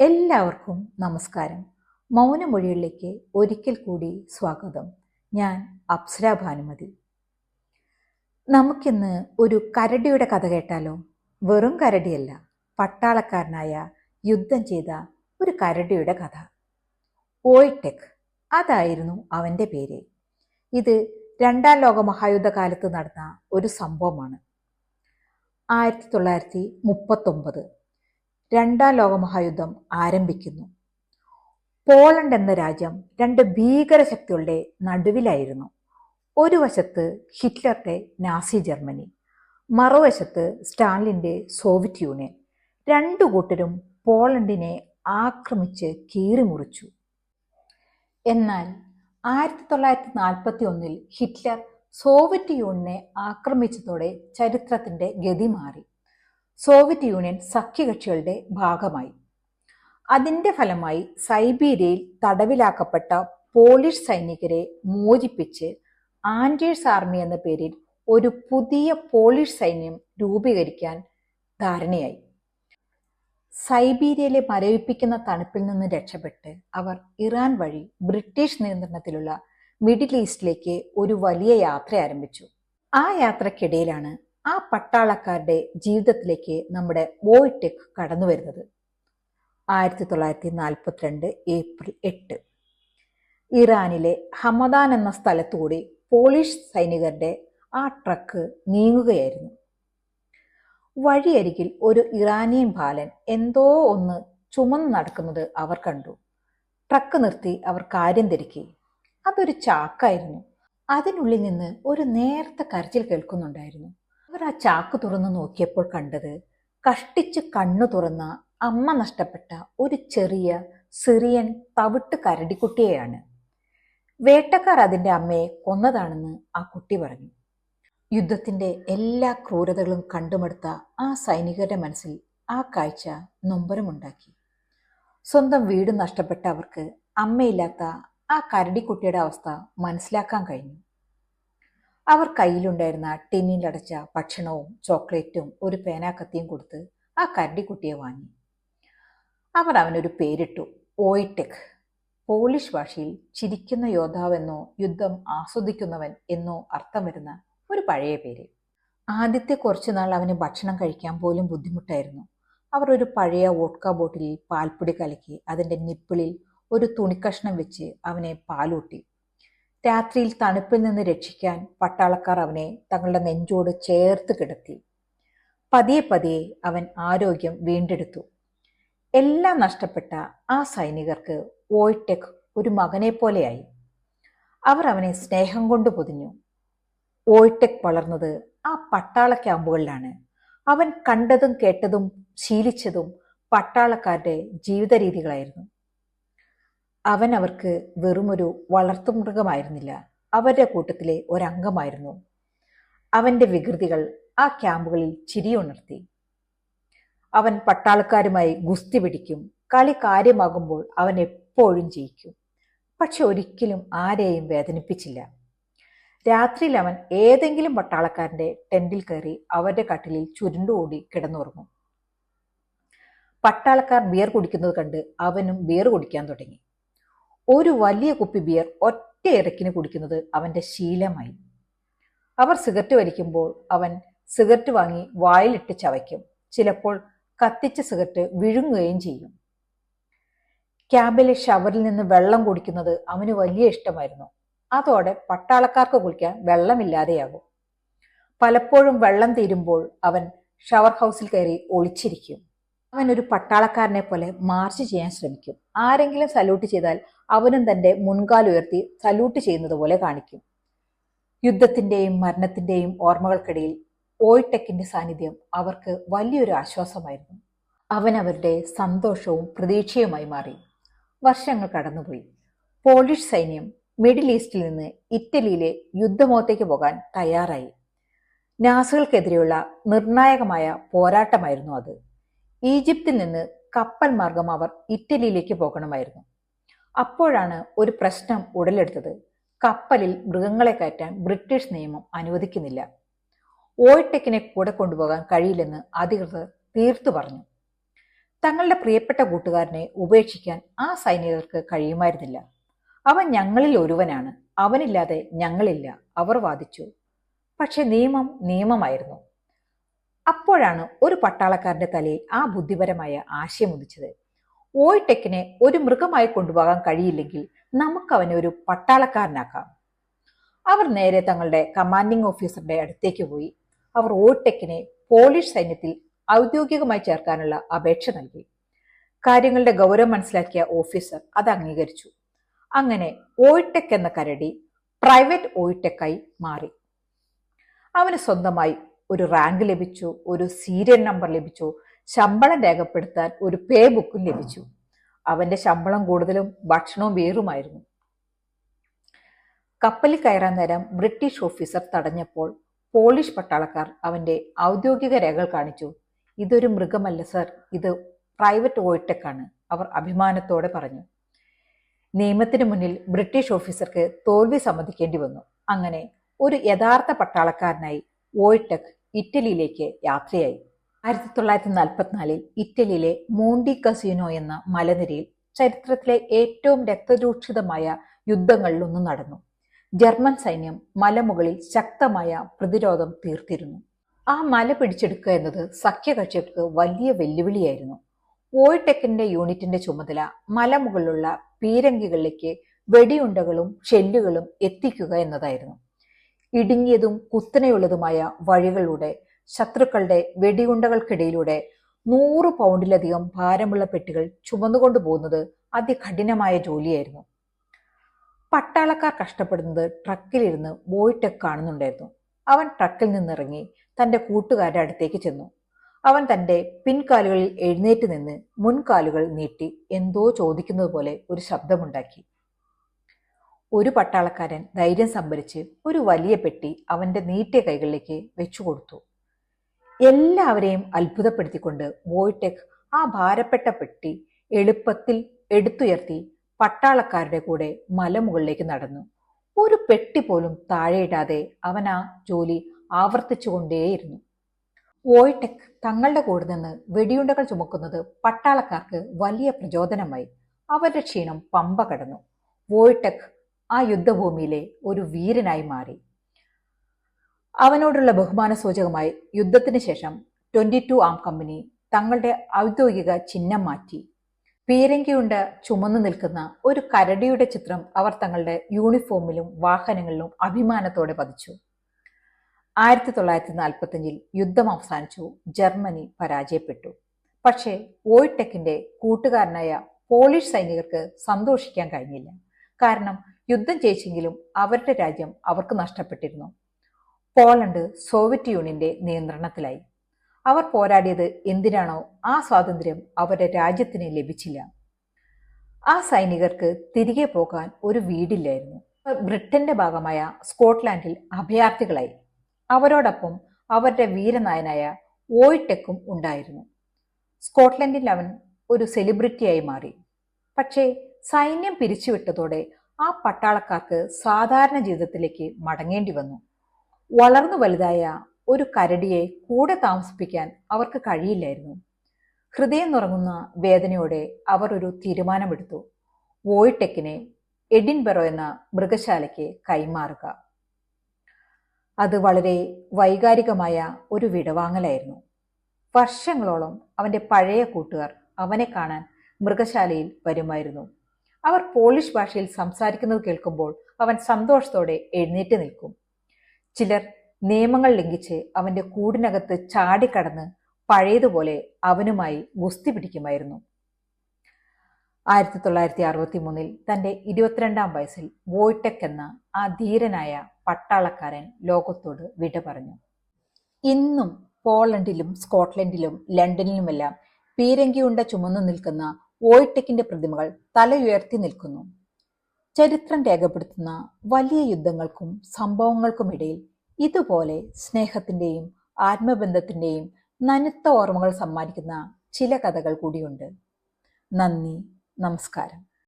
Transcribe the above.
എല്ലാവർക്കും നമസ്കാരം. മൗനമൊഴികളിലേക്ക് ഒരിക്കൽ കൂടി സ്വാഗതം. ഞാൻ അപ്സര ഭാനുമതി. നമുക്കിന്ന് ഒരു കരടിയുടെ കഥ കേട്ടാലോ? വെറും കരടിയല്ല പട്ടാളക്കാരനായ യുദ്ധം ചെയ്ത ഒരു കരടിയുടെ കഥ. ഓയിടെക് അതായിരുന്നു അവന്റെ പേര്. ഇത് രണ്ടാം ലോക മഹായുദ്ധ കാലത്ത് നടന്ന ഒരു സംഭവമാണ്. ആയിരത്തി തൊള്ളായിരത്തി മുപ്പത്തൊമ്പത്. രണ്ടാം ലോകമഹായുദ്ധം ആരംഭിക്കുന്നു. പോളണ്ട് എന്ന രാജ്യം രണ്ട് ഭീകര ശക്തികളുടെ നടുവിലായിരുന്നു. ഒരു വശത്ത് ഹിറ്റ്ലറുടെ നാസി ജർമ്മനി മറുവശത്ത് സ്റ്റാലിന്റെ സോവിയറ്റ് യൂണിയൻ. രണ്ടു കൂട്ടരും പോളണ്ടിനെ ആക്രമിച്ച് കീറിമുറിച്ചു എന്നാൽ ആയിരത്തി തൊള്ളായിരത്തി നാൽപ്പത്തി ഒന്നിൽ ഹിറ്റ്ലർ സോവിയറ്റ് യൂണിയനെ ആക്രമിച്ചതോടെ ചരിത്രത്തിന്റെ ഗതി മാറി. സോവിയറ്റ് യൂണിയൻ സഖ്യകക്ഷികളുടെ ഭാഗമായി. അതിന്റെ ഫലമായി സൈബീരിയയിൽ തടവിലാക്കപ്പെട്ട പോളിഷ് സൈനികരെ മോചിപ്പിച്ച് ആൻഡേഴ്സ് ആർമി എന്ന പേരിൽ ഒരു പുതിയ പോളിഷ് സൈന്യം രൂപീകരിക്കാൻ ധാരണയായി. സൈബീരിയയിലെ മരവിപ്പിക്കുന്ന തണുപ്പിൽ നിന്ന് രക്ഷപ്പെട്ട് അവർ ഇറാൻ വഴി ബ്രിട്ടീഷ് നിയന്ത്രണത്തിലുള്ള മിഡിൽ ഈസ്റ്റിലേക്ക് ഒരു വലിയ യാത്ര ആരംഭിച്ചു. ആ യാത്രക്കിടയിലാണ് ആ പട്ടാളക്കാരുടെ ജീവിതത്തിലേക്ക് നമ്മുടെ ബോയ്ടെക് കടന്നു വരുന്നത്. ആയിരത്തി തൊള്ളായിരത്തി നാൽപ്പത്തിരണ്ട് ഏപ്രിൽ എട്ട്. ഇറാനിലെ ഹമദാൻ എന്ന സ്ഥലത്തുകൂടി പോളിഷ് സൈനികരുടെ ആ ട്രക്ക് നീങ്ങുകയായിരുന്നു. വഴിയരികിൽ ഒരു ഇറാനിയൻ ബാലൻ എന്തോ ഒന്ന് ചുമന്ന് നടക്കുന്നത് അവർ കണ്ടു. ട്രക്ക് നിർത്തി അവർ കാര്യം തിരക്കി. അതൊരു ചാക്കായിരുന്നു. അതിനുള്ളിൽ നിന്ന് ഒരു നേർത്ത കരച്ചിൽ കേൾക്കുന്നുണ്ടായിരുന്നു. ആ ചാക്ക് തുറന്നു നോക്കിയപ്പോൾ കണ്ടത് കഷ്ടിച്ച് കണ്ണു തുറന്ന അമ്മ നഷ്ടപ്പെട്ട ഒരു ചെറിയ സിറിയൻ തവിട്ട് കരടിക്കുട്ടിയെയാണ്. വേട്ടക്കാർ അതിന്റെ അമ്മയെ കൊന്നതാണെന്ന് ആ കുട്ടി പറഞ്ഞു. യുദ്ധത്തിന്റെ എല്ലാ ക്രൂരതകളും കണ്ടുമടുത്ത ആ സൈനികരുടെ മനസ്സിൽ ആ കാഴ്ച നൊമ്പരമുണ്ടാക്കി. സ്വന്തം വീട് നഷ്ടപ്പെട്ട അവർക്ക് അമ്മയില്ലാത്ത ആ കരടിക്കുട്ടിയുടെ അവസ്ഥ മനസ്സിലാക്കാൻ കഴിഞ്ഞു. അവർ കയ്യിലുണ്ടായിരുന്ന ടിന്നിലടച്ച ഭക്ഷണവും ചോക്ലേറ്റും ഒരു പേനാക്കത്തിയും കൊടുത്ത് ആ കരടിക്കുട്ടിയെ വാങ്ങി. അവർ അവനൊരു പേരിട്ടു. ഓയിടെക് പോളിഷ് ഭാഷയിൽ ചിരിക്കുന്ന യോദ്ധാവെന്നോ യുദ്ധം ആസ്വദിക്കുന്നവൻ എന്നോ അർത്ഥം വരുന്ന ഒരു പഴയ പേര്. ആദ്യത്തെ കുറച്ചു നാൾ അവന് ഭക്ഷണം കഴിക്കാൻ പോലും ബുദ്ധിമുട്ടായിരുന്നു. അവർ ഒരു പഴയ വോട്ട്ക ബോട്ടിലിൽ പാൽപ്പൊടി കലക്കി അതിന്റെ നിപ്പിളിൽ ഒരു തുണിക്കഷ്ണം വെച്ച് അവനെ പാലൂട്ടി. രാത്രിയിൽ തണുപ്പിൽ നിന്ന് രക്ഷിക്കാൻ പട്ടാളക്കാർ അവനെ തങ്ങളുടെ നെഞ്ചോട് ചേർത്ത് കിടത്തി. പതിയെ പതിയെ അവൻ ആരോഗ്യം വീണ്ടെടുത്തു. എല്ലാം നഷ്ടപ്പെട്ട ആ സൈനികർക്ക് വോയ്ടെക് ഒരു മകനെ പോലെയായി. അവർ അവനെ സ്നേഹം കൊണ്ട് പൊതിഞ്ഞു. വോയ്ടെക് വളർന്നത് ആ പട്ടാള ക്യാമ്പുകളിലാണ്. അവൻ കണ്ടതും കേട്ടതും ശീലിച്ചതും പട്ടാളക്കാരുടെ ജീവിത രീതികളായിരുന്നു അവൻ അവർക്ക് വെറുമൊരു വളർത്തുമൃഗമായിരുന്നില്ല. അവരുടെ കൂട്ടത്തിലെ ഒരംഗമായിരുന്നു. അവന്റെ വികൃതികൾ ആ ക്യാമ്പുകളിൽ ചിരിയുണർത്തി. അവൻ പട്ടാളക്കാരുമായി ഗുസ്തി പിടിക്കും. കളി കാര്യമാകുമ്പോൾ അവൻ എപ്പോഴും ജയിക്കും. പക്ഷെ ഒരിക്കലും ആരെയും വേദനിപ്പിച്ചില്ല. രാത്രിയിൽ അവൻ ഏതെങ്കിലും പട്ടാളക്കാരന്റെ ടെന്റിൽ കയറി അവരുടെ കട്ടിലിൽ ചുരുണ്ടുകൂടി കിടന്നുറങ്ങും. പട്ടാളക്കാർ ബിയർ കുടിക്കുന്നത് കണ്ട് അവനും ബിയർ കുടിക്കാൻ തുടങ്ങി. ഒരു വലിയ കുപ്പി ബിയർ ഒറ്റ ഇറക്കിന് കുടിക്കുന്നത് അവന്റെ ശീലമായി. അവർ സിഗരറ്റ് വലിക്കുമ്പോൾ അവൻ സിഗരറ്റ് വാങ്ങി വായിലിട്ട് ചവയ്ക്കും. ചിലപ്പോൾ കത്തിച്ച സിഗരറ്റ് വിഴുങ്ങുകയും ചെയ്യും. ക്യാമ്പിലെ ഷവറിൽ നിന്ന് വെള്ളം കുടിക്കുന്നത് അവന് വലിയ ഇഷ്ടമായിരുന്നു. അതോടെ പട്ടാളക്കാർക്ക് കുളിക്കാൻ വെള്ളമില്ലാതെയാകും. പലപ്പോഴും വെള്ളം തീരുമ്പോൾ അവൻ ഷവർ ഹൗസിൽ കയറി ഒളിച്ചിരിക്കും. അവൻ ഒരു പട്ടാളക്കാരനെ പോലെ മാർച്ച് ചെയ്യാൻ ശ്രമിക്കും. ആരെങ്കിലും സല്യൂട്ട് ചെയ്താൽ അവനും തന്റെ മുൻകാലുയർത്തി സല്യൂട്ട് ചെയ്യുന്നത് പോലെ കാണിക്കും. യുദ്ധത്തിന്റെയും മരണത്തിന്റെയും ഓർമ്മകൾക്കിടയിൽ ഓയ്ടെക്കിന്റെ സാന്നിധ്യം അവർക്ക് വലിയൊരു ആശ്വാസമായിരുന്നു. അവൻ അവരുടെ സന്തോഷവും പ്രതീക്ഷയുമായി മാറി. വർഷങ്ങൾ കടന്നുപോയി. പോളിഷ് സൈന്യം മിഡിൽ ഈസ്റ്റിൽ നിന്ന് ഇറ്റലിയിലെ യുദ്ധമോത്തേക്ക് പോകാൻ തയ്യാറായി. നാസുകൾക്കെതിരെയുള്ള നിർണായകമായ പോരാട്ടമായിരുന്നു അത്. ഈജിപ്തിൽ നിന്ന് കപ്പൽ മാർഗം അവർ ഇറ്റലിയിലേക്ക് പോകണമായിരുന്നു. അപ്പോഴാണ് ഒരു പ്രശ്നം ഉടലെടുത്തത്. കപ്പലിൽ മൃഗങ്ങളെ കയറ്റാൻ ബ്രിട്ടീഷ് നിയമം അനുവദിക്കുന്നില്ല. ഓയ്ടെക്കിനെ കൂടെ കൊണ്ടുപോകാൻ കഴിയില്ലെന്ന് അധികൃതർ തീർത്തു പറഞ്ഞു. തങ്ങളുടെ പ്രിയപ്പെട്ട കൂട്ടുകാരനെ ഉപേക്ഷിക്കാൻ ആ സൈനികർക്ക് കഴിയുമായിരുന്നില്ല. അവൻ ഞങ്ങളിൽ ഒരുവനാണ്. അവനില്ലാതെ ഞങ്ങളില്ല. അവർ വാദിച്ചു. പക്ഷെ നിയമം നിയമമായിരുന്നു. അപ്പോഴാണ് ഒരു പട്ടാളക്കാരന്റെ തലയിൽ ആ ബുദ്ധിപരമായ ആശയം ഉദിച്ചത്. ഓയിടെക്കിനെ ഒരു മൃഗമായി കൊണ്ടുപോകാൻ കഴിയില്ലെങ്കിൽ നമുക്ക് അവനെ ഒരു പട്ടാളക്കാരനാക്കാം. അവർ നേരെ തങ്ങളുടെ കമാൻഡിംഗ് ഓഫീസറുടെ അടുത്തേക്ക് പോയി. അവർ ഓയിടെക്കിനെ പോളിഷ് സൈന്യത്തിൽ ഔദ്യോഗികമായി ചേർക്കാനുള്ള അപേക്ഷ നൽകി. കാര്യങ്ങളുടെ ഗൗരവം മനസ്സിലാക്കിയ ഓഫീസർ അത് അംഗീകരിച്ചു. അങ്ങനെ ഓയിടെക് എന്ന കരടി പ്രൈവറ്റ് ഓയിടെക്കായി മാറി. അവന് സ്വന്തമായി ഒരു റാങ്ക് ലഭിച്ചു ഒരു സീരിയൽ നമ്പർ ലഭിച്ചു ശമ്പളം രേഖപ്പെടുത്താൻ ഒരു പേ ബുക്കും ലഭിച്ചു. അവന്റെ ശമ്പളം കൂടുതലും ഭക്ഷണവും വേറുമായിരുന്നു. കപ്പലിൽ കയറാൻ നേരം ബ്രിട്ടീഷ് ഓഫീസർ തടഞ്ഞപ്പോൾ പോളിഷ് പട്ടാളക്കാർ അവന്റെ ഔദ്യോഗിക രേഖകൾ കാണിച്ചു. ഇതൊരു മൃഗമല്ല സർ. ഇത് പ്രൈവറ്റ് ഓയിടെക്കാണ് അവർ അഭിമാനത്തോടെ പറഞ്ഞു. നിയമത്തിന് മുന്നിൽ ബ്രിട്ടീഷ് ഓഫീസർക്ക് തോൽവി സമ്മതിക്കേണ്ടി വന്നു. അങ്ങനെ ഒരു യഥാർത്ഥ പട്ടാളക്കാരനായി വോയിട്ടെക് ഇറ്റലിയിലേക്ക് യാത്രയായി. ആയിരത്തി തൊള്ളായിരത്തി നാൽപ്പത്തിനാലിൽ ഇറ്റലിയിലെ മോണ്ടി കസീനോ എന്ന മലനിരയിൽ ചരിത്രത്തിലെ ഏറ്റവും രക്തരൂക്ഷിതമായ യുദ്ധങ്ങളിലൊന്നും നടന്നു. ജർമ്മൻ സൈന്യം മലമുകളിൽ ശക്തമായ പ്രതിരോധം തീർത്തിരുന്നു. ആ മല പിടിച്ചെടുക്കുക എന്നത് സഖ്യകക്ഷികൾക്ക് വലിയ വെല്ലുവിളിയായിരുന്നു. ഓയിടെക്കിന്റെ യൂണിറ്റിന്റെ ചുമതല മലമുകളിലുള്ള പീരങ്കികളിലേക്ക് വെടിയുണ്ടകളും ഷെല്ലുകളും എത്തിക്കുക എന്നതായിരുന്നു. ഇടുങ്ങിയതും കുത്തനെയുള്ളതുമായ വഴികളിലൂടെ ശത്രുക്കളുടെ വെടിയുണ്ടകൾക്കിടയിലൂടെ നൂറ് പൗണ്ടിലധികം ഭാരമുള്ള പെട്ടികൾ ചുമന്നുകൊണ്ടു പോകുന്നത് അതികഠിനമായ ജോലിയായിരുന്നു. പട്ടാളക്കാർ കഷ്ടപ്പെടുന്നത് ട്രക്കിലിരുന്ന് ബോയ്ടെക് കാണുന്നുണ്ടായിരുന്നു. അവൻ ട്രക്കിൽ നിന്നിറങ്ങി തന്റെ കൂട്ടുകാരുടെ അടുത്തേക്ക് ചെന്നു. അവൻ തന്റെ പിൻകാലുകളിൽ എഴുന്നേറ്റ് നിന്ന് മുൻകാലുകൾ നീട്ടി എന്തോ ചോദിക്കുന്നത് പോലെ ഒരു ശബ്ദമുണ്ടാക്കി. ഒരു പട്ടാളക്കാരൻ ധൈര്യം സംഭരിച്ച് ഒരു വലിയ പെട്ടി അവന്റെ നീട്ടിയ കൈകളിലേക്ക് വെച്ചു കൊടുത്തു എല്ലാവരെയും അത്ഭുതപ്പെടുത്തിക്കൊണ്ട് വോയ്ടെക് ആ ഭാരപ്പെട്ട പെട്ടി എളുപ്പത്തിൽ എടുത്തുയർത്തി പട്ടാളക്കാരുടെ കൂടെ മലമുകളിലേക്ക് നടന്നു. ഒരു പെട്ടി പോലും താഴെയിടാതെ അവൻ ആ ജോലി ആവർത്തിച്ചുകൊണ്ടേയിരുന്നു. വോയ്ടെക് തങ്ങളുടെ കൂടെ നിന്ന് വെടിയുണ്ടകൾ ചുമക്കുന്നത് പട്ടാളക്കാർക്ക് വലിയ പ്രചോദനമായി. അവരുടെ ക്ഷീണം പമ്പ കടന്നു. വോയ്ടെക് ആ യുദ്ധഭൂമിയിലെ ഒരു വീരനായി മാറി. അവനോടുള്ള ബഹുമാന സൂചകമായി യുദ്ധത്തിന് ശേഷം ട്വന്റി ടു ആം കമ്പനി തങ്ങളുടെ ഔദ്യോഗിക ചിഹ്നം മാറ്റി. പീരങ്കിയുണ്ട് ചുമന്നു നിൽക്കുന്ന ഒരു കരടിയുടെ ചിത്രം അവർ തങ്ങളുടെ യൂണിഫോമിലും വാഹനങ്ങളിലും അഭിമാനത്തോടെ പതിച്ചു. ആയിരത്തി തൊള്ളായിരത്തി നാൽപ്പത്തഞ്ചിൽ യുദ്ധം അവസാനിച്ചു. ജർമ്മനി പരാജയപ്പെട്ടു. പക്ഷേ വോയ്ടെക്കിന്റെ കൂട്ടുകാരനായ പോളിഷ് സൈനികർക്ക് സന്തോഷിക്കാൻ കഴിഞ്ഞില്ല. കാരണം യുദ്ധം ജയിച്ചെങ്കിലും അവരുടെ രാജ്യം അവർക്ക് നഷ്ടപ്പെട്ടിരുന്നു. പോളണ്ട് സോവിയറ്റ് യൂണിയന്റെ നിയന്ത്രണത്തിലായി. അവർ പോരാടിയത് എന്തിനാണോ ആ സ്വാതന്ത്ര്യം അവരുടെ രാജ്യത്തിന് ലഭിച്ചില്ല. ആ സൈനികർക്ക് തിരികെ പോകാൻ ഒരു വീടില്ലായിരുന്നു. ബ്രിട്ടന്റെ ഭാഗമായ സ്കോട്ട്ലാൻഡിൽ അഭയാർത്ഥികളായി. അവരോടൊപ്പം അവരുടെ വീരനായനായ ഓയിട്ടെക്കും ഉണ്ടായിരുന്നു. സ്കോട്ട്ലൻഡിൽ അവൻ ഒരു സെലിബ്രിറ്റിയായി മാറി. പക്ഷേ സൈന്യം പിരിച്ചുവിട്ടതോടെ ആ പട്ടാളക്കാർക്ക് സാധാരണ ജീവിതത്തിലേക്ക് മടങ്ങേണ്ടി വന്നു. വളർന്നു വലുതായ ഒരു കരടിയെ കൂടെ താമസിപ്പിക്കാൻ അവർക്ക് കഴിയില്ലായിരുന്നു. ഹൃദയം നുറങ്ങുന്ന വേദനയോടെ അവർ ഒരു തീരുമാനമെടുത്തു. വോയിടെക്കിനെ എഡിൻബറോ എന്ന മൃഗശാലയ്ക്ക് കൈമാറുക. അത് വളരെ വൈകാരികമായ ഒരു വിടവാങ്ങലായിരുന്നു. വർഷങ്ങളോളം അവന്റെ പഴയ കൂട്ടുകാർ അവനെ കാണാൻ മൃഗശാലയിൽ വരുമായിരുന്നു. അവർ പോളിഷ് ഭാഷയിൽ സംസാരിക്കുന്നത് കേൾക്കുമ്പോൾ അവൻ സന്തോഷത്തോടെ എഴുന്നേറ്റ് നിൽക്കും. ചിലർ നിയമങ്ങൾ ലംഘിച്ച് അവന്റെ കൂടിനകത്ത് ചാടിക്കടന്ന് പഴയതുപോലെ അവനുമായി ഗുസ്തി പിടിക്കുമായിരുന്നു. ആയിരത്തി തൊള്ളായിരത്തി അറുപത്തി മൂന്നിൽ തന്റെ ഇരുപത്തിരണ്ടാം വയസ്സിൽ വോയ്ടെക് എന്ന ആ ധീരനായ പട്ടാളക്കാരൻ ലോകത്തോട് വിട പറഞ്ഞു. ഇന്നും പോളണ്ടിലും സ്കോട്ട്ലൻഡിലും ലണ്ടനിലുമെല്ലാം പീരങ്കിയുണ്ട ചുമന്നു നിൽക്കുന്ന വോയ്ടെക്കിന്റെ പ്രതിമകൾ തലയുയർത്തി നിൽക്കുന്നു. ചരിത്രം രേഖപ്പെടുത്തുന്ന വലിയ യുദ്ധങ്ങൾക്കും സംഭവങ്ങൾക്കുമിടയിൽ ഇതുപോലെ സ്നേഹത്തിന്റെയും ആത്മബന്ധത്തിന്റെയും നനുത്ത ഓർമ്മകൾ സമ്മാനിക്കുന്ന ചില കഥകൾ കൂടിയുണ്ട്. നന്ദി നമസ്കാരം.